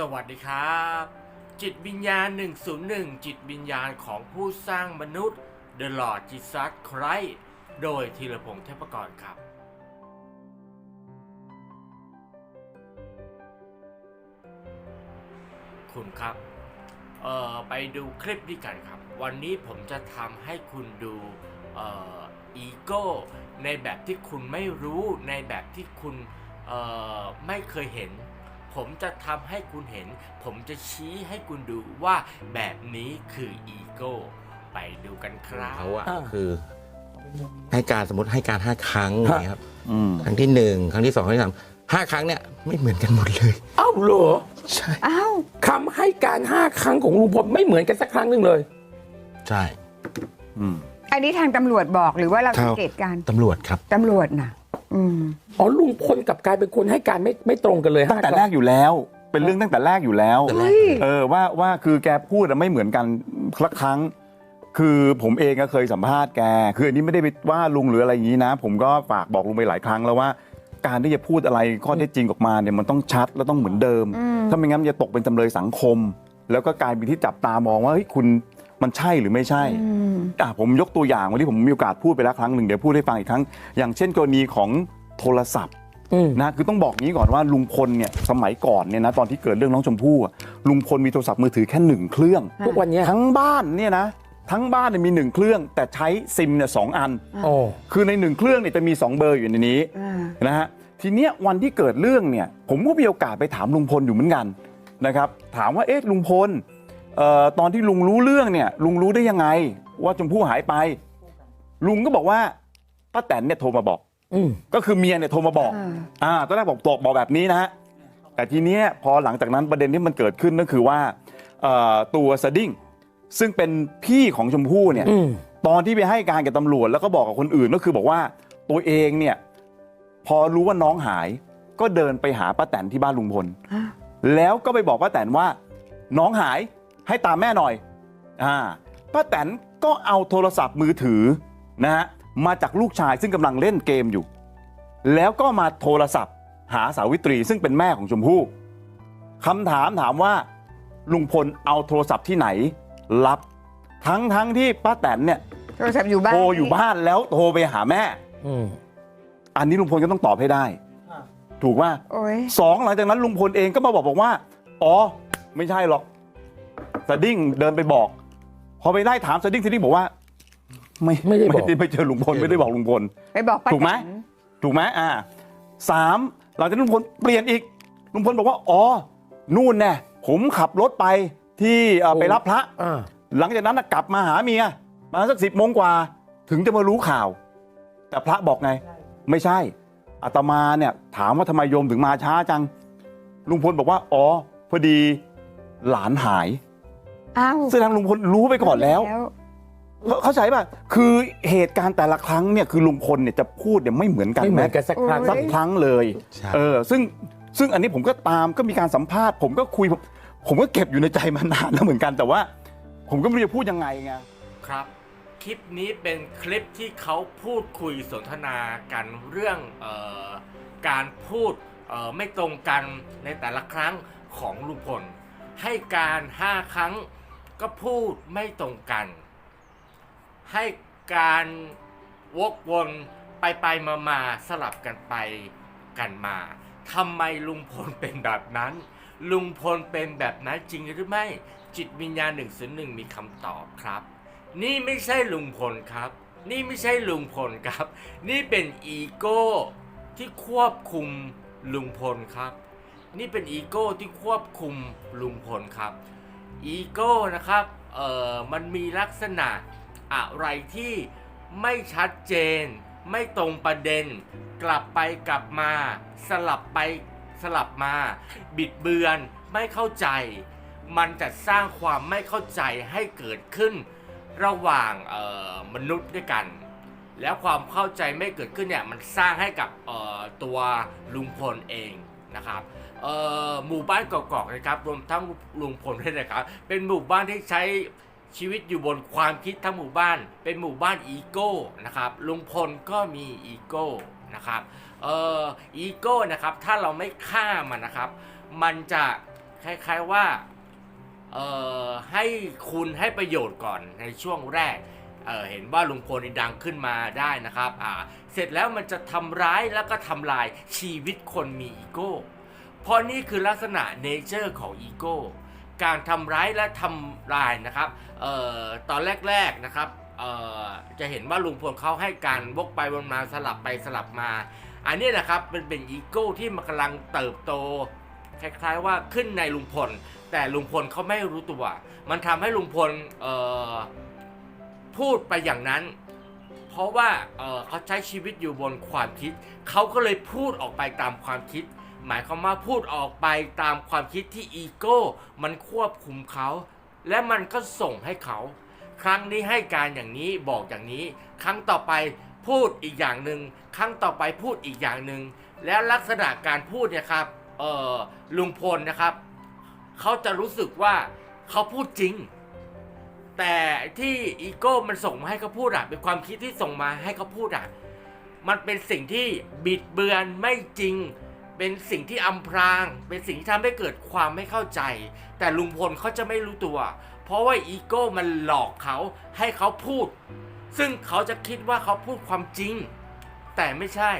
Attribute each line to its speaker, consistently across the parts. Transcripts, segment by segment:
Speaker 1: สวัสดีครับ จิตวิญญาณ 101 จิตวิญญาณของผู้สร้างมนุษย์ The Lord Jesus Christ โดยธีรพงษ์เทพกรครับ คุณครับเอ่อไปดูคลิปนี้กันครับ วันนี้ผมจะทำให้คุณดูเอ่ออีโก้ในแบบที่คุณไม่รู้ในแบบที่คุณเอ่อไม่เคยเห็น ผมจะทำให้คุณเห็น ผมจะชี้ให้คุณดูว่าแบบนี้คืออีโก้ ไปดูกันครับ
Speaker 2: เขาอะ
Speaker 3: อ่า
Speaker 2: คือให้การสมมติให้การห้าครั้งอย่างเงี้ยครับ
Speaker 3: อืม
Speaker 2: ครั้งที่หนึ่งครั้งที่สองครั้งที่สามห้าครั้งเนี่ยไม่เหมือนกันหมดเลย
Speaker 3: เอ้าเหรอ
Speaker 2: ใช่
Speaker 4: อ้าว
Speaker 3: คำให้การห้าครั้งของลุงพลไม่เหมือนกันสักครั้งหนึ่งเลย
Speaker 2: ใช่
Speaker 3: อืม
Speaker 4: อันนี้ทางตำรวจบอกหรือว่าเรา
Speaker 2: ครั
Speaker 4: สั
Speaker 2: บ
Speaker 4: งเกตการณ์
Speaker 2: ตำรวจครับ
Speaker 4: ตำรวจน่ะ อืม
Speaker 3: อ๋อลุงพลกับกลายเป็นคนให้การไม่ไม่ตรงกันเลย
Speaker 5: ตั้งแต่แรกอยู่แล้ว เป็นเรื่องตั้งแต่แรกอยู่แล้ว
Speaker 2: แต่แรก
Speaker 4: เฮ้ย
Speaker 5: เออว่าว่าคือแกพูดอะไม่เหมือนกันสักครั้ง คือผมเองก็เคยสัมภาษณ์แกคืออันนี้ไม่ได้ไปว่าลุงหรืออะไรอย่างนี้นะ ผมก็ฝากบอกลุงไปหลายครั้งแล้วว่าการที่จะพูดอะไรข้อเท็จจริงออกมาเนี่ยมันต้องชัดและต้องเหมือนเดิม
Speaker 4: อืม
Speaker 5: ถ้าไม่งั้นมันจะตกเป็นจำเลยสังคม แล้วก็กลายเป็นที่จับตามองว่าเฮ้ยคุณ มันใช่หรือไม่ใช่
Speaker 4: อืม
Speaker 5: อะผมยกตัวอย่างวันที่ผมมีโอกาสพูดไปแล้วครั้งหนึ่งเดี๋ยวพูดให้ฟังอีกครั้ง อย่างเช่นกรณีของโทรศัพท์
Speaker 3: อืม
Speaker 5: นะคือต้องบอกงี้ก่อนว่าลุงพลเนี่ยสมัยก่อนเนี่ยนะตอนที่เกิดเรื่องน้องชมพู่อะลุงพลมีโทรศัพท์มือถือแค่หนึ่งเครื่อง
Speaker 3: ทุกวันเนี้ย
Speaker 5: ทั้งบ้านเนี่ยนะทั้งบ้านเนี่ยมีหนึ่งเครื่อง แต่ใช้ซิมเนี่ยสองอัน
Speaker 3: โอ้
Speaker 5: คือในหนึ่งเครื่องเนี่ยจะมีสองเบอร์อยู่ในนี้
Speaker 4: อ่า
Speaker 5: นะฮะทีเนี้ยวันที่เกิดเรื่องเนี่ยผมก็มีโอกาสไปถามลุงพลอยู่เหมือนกันนะครับถามว่าเอ๊ะลุงพลเอ่อ ตอนที่ลุงรู้เรื่องเนี่ยลุงรู้ได้ยังไงว่าชมพู่หายไปลุงก็บอกว่าป้าแตนเนี่ยโทรมาบอก
Speaker 3: อืม
Speaker 5: ก็คือเมียเนี่ยโทรมาบอก
Speaker 4: อ่า
Speaker 5: อ่าตอนแรกบอกตกบอกแบบนี้นะฮะแต่ทีเนี้ยพอหลังจากนั้นประเด็นที่มันเกิดขึ้นก็คือว่าเอ่อตัวสดิ้งซึ่งเป็นพี่ของชมพู่เนี่ย
Speaker 3: อืม
Speaker 5: ตอนที่ไปให้การกับตำรวจแล้วก็บอกกับคนอื่นก็คือบอกว่าตัวเองเนี่ยพอรู้ว่าน้องหายก็เดินไปหาป้าแตนที่บ้านลุงพล
Speaker 4: อ่า
Speaker 5: แล้วก็ไปบอกป้าแตนว่าน้องหาย ให้ตามแม่หน่อยอ่าป้าแตนก็เอาโทรศัพท์มือถือนะฮะมาจากลูกชายซึ่งกำลังเล่นเกมอยู่ แล้วก็มาโทรศัพท์ หาสาวิตรีซึ่งเป็นแม่ของชมพู่คำถามถามว่า ลุงพลเอาโทรศัพท์ที่ไหน รับทั้งทั้งที่ป้าแตนเนี่ย
Speaker 4: โทรศัพท์อยู่บ้าน
Speaker 5: โทรอยู่บ้านแล้วโทรไปหาแม่
Speaker 3: อืม
Speaker 5: อันนี้ลุงพลก็ต้องตอบให้ได้ ถูกว่า
Speaker 4: โอ้ย
Speaker 5: สองหลังจากนั้นลุงพลเองก็มาบอกบอกว่า อ๋อ ไม่ใช่หรอก สดิ้งเดินไปบอก พอไปไล่ถามสดิ้งสดิ้งบอกว่า ไม่
Speaker 3: ไม่ได้บอก
Speaker 5: ไม่เจอลุงพลไม่ได้บอกลุงพล
Speaker 4: ไปบอกป้า
Speaker 5: ถูกไหม
Speaker 4: แตน
Speaker 5: ถูกไหมอ่าสามหลังจากนั้นลุงพลเปลี่ยนอีกลุงพลบอกว่าอ๋อนู่นแน่ผมขับรถไปที่เอ่อไปรับพระ
Speaker 3: อ่า
Speaker 5: หลังจากนั้นน่ะกลับมาหาเมียมาสักสิบโมงกว่า ถึงจะมารู้ข่าว แต่พระบอกไง ไม่ใช่อาตมาเนี่ย ถามว่าทำไมโยมถึงมาช้าจังลุงพลบอกว่า อ๋อ พอดีหลานหาย
Speaker 4: อ้าว
Speaker 5: แสดงลุงพลรู้ไปก่อนแล้วเข้าเข้าใจป่ะ คือเหตุการณ์แต่ละครั้งเนี่ยคือลุงพลเนี่ยจะพูดเนี่ยไม่เหมือนกัน
Speaker 3: ไม่เหมือน
Speaker 5: แกั
Speaker 3: นสักครั้ง
Speaker 5: สักครั้งเลย
Speaker 2: ใช่
Speaker 5: เออซึ่งซึ่งอันนี้ผมก็ตามก็มีการสัมภาษณ์ ผมก็คุยผมผมก็เก็บอยู่ในใจมานานแล้วเหมือนกันแต่ว่า ผมก็ไม่รู้จะพูดยังไงไง
Speaker 1: ครับ คลิปนี้เป็นคลิปที่เขาพูดคุยสนทนากันเรื่องเออการพูดเอ่อไม่ตรงกันในแต่ละครั้งของลุงพลให้การ 5 ครั้ง ก็พูดไม่ตรงกัน ให้การวกวนไปไปมามาสลับกันไปกันมาทำไมลุงพลเป็นแบบนั้น ลุงพลเป็นแบบนั้นจริงหรือไม่ จิตวิญญาณหนึ่งศูนย์หนึ่งมีคำตอบครับ นี่ไม่ใช่ลุงพลครับ นี่ไม่ใช่ลุงพลครับ นี่เป็นอีโก้ที่ควบคุมลุงพลครับ นี่เป็นอีโก้ที่ควบคุมลุงพลครับ อีโก้นะครับเอ่อมันมีลักษณะอะไรที่ไม่ชัดเจน ไม่ตรงประเด็น กลับไปกลับมา สลับไปสลับมา บิดเบือนไม่เข้าใจ มันจะสร้างความไม่เข้าใจให้เกิดขึ้น ระหว่างเอ่อมนุษย์ด้วยกัน แล้วความเข้าใจไม่เกิดขึ้นเนี่ยมันสร้างให้กับเอ่อตัวลุงพลเองนะครับ หมู่บ้านเกอกๆนะครับรวมทั้งลุงพลด้วยนะครับ เป็นหมู่บ้านที่ใช้ชีวิตอยู่บนความคิดทั้งหมู่บ้าน เป็นหมู่บ้านอีโก้นะครับลุงพลก็มีอีโก้นะครับเอออีโก้นะครับถ้าเราไม่ฆ่ามันนะครับ มันจะคล้ายๆว่าเออให้คุณให้ประโยชน์ก่อนในช่วงแรกเออเห็นว่าลุงพลดังขึ้นมาได้นะครับอ่าเสร็จแล้วมันจะทำร้ายแล้วก็ทำลายชีวิตคนมีอีโก้ เพราะนี่คือลักษณะเนเจอร์ของอีโก้การทำร้ายและทำลายนะครับออตอนแรกๆนะครับจะเห็นว่าลุงพลเขาให้การวกไปวนมาสลับไปสลับมา อันนี้นะครับมันเป็นอีโก้ที่มันกำลังเติบโตคล้ายๆว่าขึ้นในลุงพล แต่ลุงพลเขาไม่รู้ตัว มันทำให้ลุงพลพูดไปอย่างนั้น เพราะว่าเเขาใช้ชีวิตอยู่บนความคิด เขาก็เลยพูดออกไปตามความคิด หมายความว่าพูดออกไปตามความคิดที่อีโก้ มันควบคุมเขา และมันก็ส่งให้เขา ครั้งนี้ให้การอย่างนี้บอกอย่างนี้ ครั้งต่อไปพูดอีกอย่างหนึ่งครั้งต่อไปพูดอีกอย่างหนึ่งแล้วลักษณะการพูดเนี่ยครับเออลุงพลนะครับเขาจะรู้สึกว่าเขาพูดจริง แต่ที่อีโก้มันส่งมาให้เขาพูดอะเป็นความคิดที่ส่งมาให้เขาพูดอะมันเป็นสิ่งที่บิดเบือนไม่จริง เป็นสิ่งที่อำพราง เป็นสิ่งที่ทำให้เกิดความไม่เข้าใจ แต่ลุงพลเขาจะไม่รู้ตัว เพราะว่าอีโก้มันหลอกเขาให้เขาพูด ซึ่งเขาจะคิดว่าเขาพูดความจริง แต่ไม่ใช่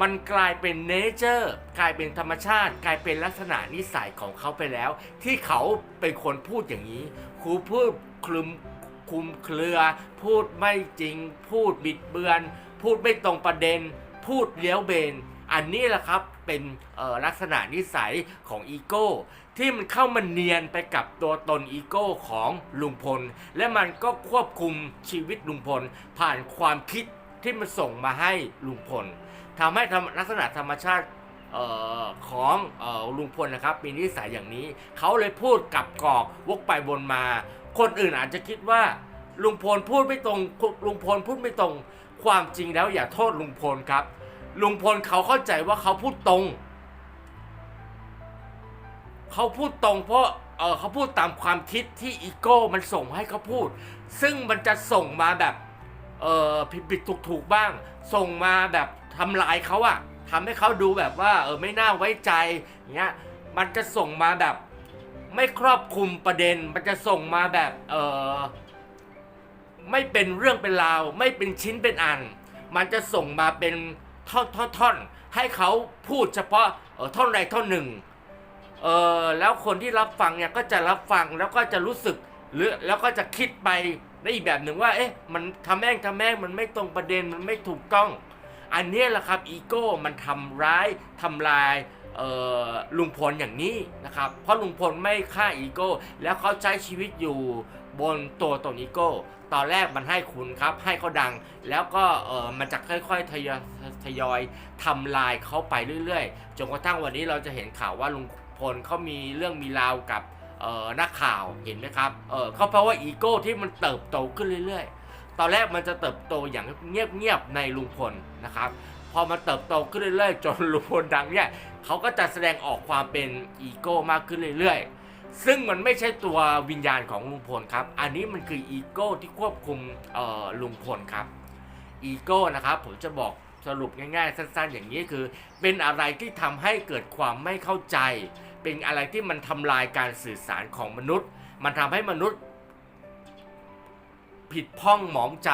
Speaker 1: มันกลายเป็นเนเจอร์กลายเป็นธรรมชาติ กลายเป็นลักษณะนิสัยของเขาไปแล้ว ที่เขาเป็นคนพูดอย่างนี้ครูพูดคลุมคลุมเครือ พูดไม่จริง พูดบิดเบือน พูดไม่ตรงประเด็น พูดเลี้ยวเบน อันนี้แหละครับเป็นลักษณะนิสัยของอีโก้ ที่มันเข้ามาเนียนไปกับตัวตนอีโก้ของลุงพล และมันก็ควบคุมชีวิตลุงพล ผ่านความคิดที่มันส่งมาให้ลุงพลทำให้ลักษณะธรรมชาติออของออลุงพลนะครับมีนิสัยอย่างนี้ เขาเลยพูดกับกอกวกไปวนมา คนอื่นอาจจะคิดว่าลุงพลพูดไม่ตรงลุงพลพูดไม่ตรง ความจริงแล้วอย่าโทษลุงพลครับ ลุงพลเขาเข้าใจว่าเขาพูดตรง เขาพูดตรงเพราะเออเขาพูดตามความคิดที่อีโก้มันส่งให้เขาพูด ซึ่งมันจะส่งมาแบบเออผิดผิดถูกถูกๆบ้าง ส่งมาแบบทำลายเขาอะทำให้เขาดูแบบว่าเออไม่น่าไว้ใจอย่างเงี้ยมันจะส่งมาแบบ ไม่ครอบคลุมประเด็น มันจะส่งมาแบบเออไม่เป็นเรื่องเป็นราว ไม่เป็นชิ้นเป็นอัน มันจะส่งมาเป็น ท่อนท่อนท่อนให้เขาพูดเฉพาะเออท่อนใดท่อนหนึ่งเออแล้วคนที่รับฟังเนี่ยก็จะรับฟังแล้วก็จะรู้สึกหรือแล้วก็จะคิดไปในอีกแบบหนึ่งว่าเอ๊ะมันทำแม่งทำแม่งมันไม่ตรงประเด็นมันไม่ถูกต้อง อันนี้แหละครับอีโก้มันทำร้ายทำลายลุงพลอย่างนี้นะครับ เพราะลุงพลไม่ฆ่าอีโก้ แล้วเขาใช้ชีวิตอยู่ บนตัวตนอีโก้ ตอนแรกมันให้คุณครับ ให้เขาดัง แล้วก็เออมันจะค่อยๆทยอยทยอยทำลายเขาไปเรื่อยๆ จนกระทั่งวันนี้เราจะเห็นข่าวว่าลุงพลเขามีเรื่องมีราวกับเออนักข่าวเห็นไหมครับ เออเขาเพราะว่าอีโก้ที่มันเติบโตขึ้นเรื่อยๆ ตอนแรกมันจะเติบโตอย่างเงียบๆในลุงพลนะครับ พอมันเติบโตขึ้นเรื่อยๆ จนลุงพลดังเนี่ยเขาก็จะแสดงออกความเป็นอีโก้มากขึ้นเรื่อยๆ ซึ่งมันไม่ใช่ตัววิญญาณของลุงพลครับ อันนี้มันคืออีโก้ที่ควบคุมลุงพลครับ อีโก้นะครับผมจะบอกสรุปง่ายๆ สั้นๆ อย่างนี้คือ เป็นอะไรที่ทำให้เกิดความไม่เข้าใจ เป็นอะไรที่มันทำลายการสื่อสารของมนุษย์ มันทำให้มนุษย์ ผิดพ้องหมองใจ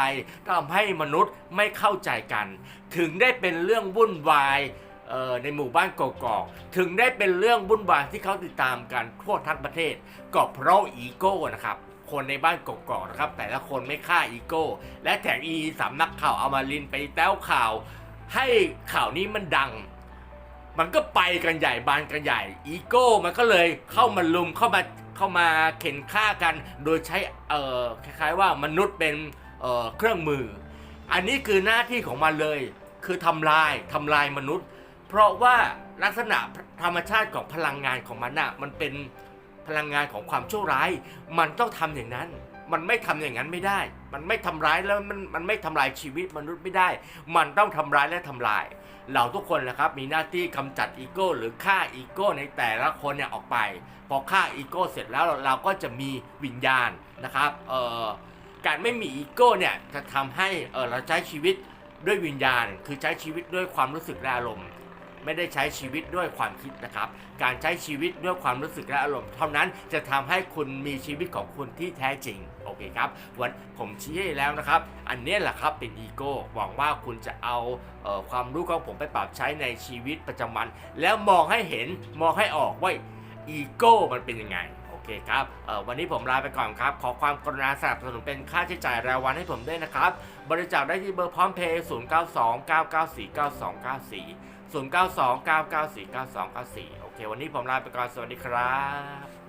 Speaker 1: ทำให้มนุษย์ไม่เข้าใจกัน ถึงได้เป็นเรื่องวุ่นวาย ในหมู่บ้านกอกๆถึงได้เป็นเรื่องวุ่นวายที่เขาติดตามกันทั่วทั้งประเทศก็เพราะอีโก้นะครับคนในบ้านกอกนะครับ แต่ละคนไม่ฆ่าอีโก้ และแถมอีสำนักข่าวเอามาลินไปแต้วข่าว ให้ข่าวนี้มันดัง มันก็ไปกันใหญ่บานกันใหญ่ อีโก้มันก็เลยเข้ามาลุมเข้ามาเข้ามาเข็นฆ่ากัน โดยใช้เอ่อคล้ายๆว่ามนุษย์เป็นเอ่อเครื่องมือ อันนี้คือหน้าที่ของมันเลย คือทำลายทำลายมนุษย์ เพราะว่าลักษณะธรรมชาติของพลังงานของมันน่ะมันเป็นพลังงานของความชั่วร้าย มันต้องทำอย่างนั้น มันไม่ทำอย่างนั้นไม่ได้ มันไม่ทำร้ายแล้วมันมันไม่ทำลายชีวิตมนุษย์ไม่ได้ มันต้องทำร้ายและทำลาย เราทุกคนนะครับมีหน้าที่กำจัดอีโก้หรือฆ่าอีโก้ในแต่ละคนเนี่ยออกไป พอฆ่าอีโก้เสร็จแล้วเราก็จะมีวิญญาณนะครับเอ่อการไม่มีอีโก้เนี่ยจะทำให้เออเราใช้ชีวิตด้วยวิญญาณ คือใช้ชีวิตด้วยความรู้สึกและอารมณ์ ไม่ได้ใช้ชีวิตด้วยความคิดนะครับ การใช้ชีวิตด้วยความรู้สึกและอารมณ์ เท่านั้นจะทำให้คุณมีชีวิตของคุณที่แท้จริงโอเคครับวันผมชี้ให้แล้วนะครับ อันเนี้ยแหละครับเป็นอีโก้หวังว่าคุณจะเอาเออความรู้ของผมไปปรับใช้ในชีวิตประจำวัน แล้วมองให้เห็นมองให้ออกว่าอีโก้มันเป็นยังไงโอเคครับวันนี้ผมลาไปก่อนครับ ขอความกรุณาสนับสนุนเป็นค่าใช้จ่ายรายวันให้ผมด้วยนะครับ บริจาคได้ที่เบอร์พร้อมเพย์0 0 9 2 9 9 4 9 2 9 4 โอเค วันนี้ผมลาไปก่อน สวัสดีครับ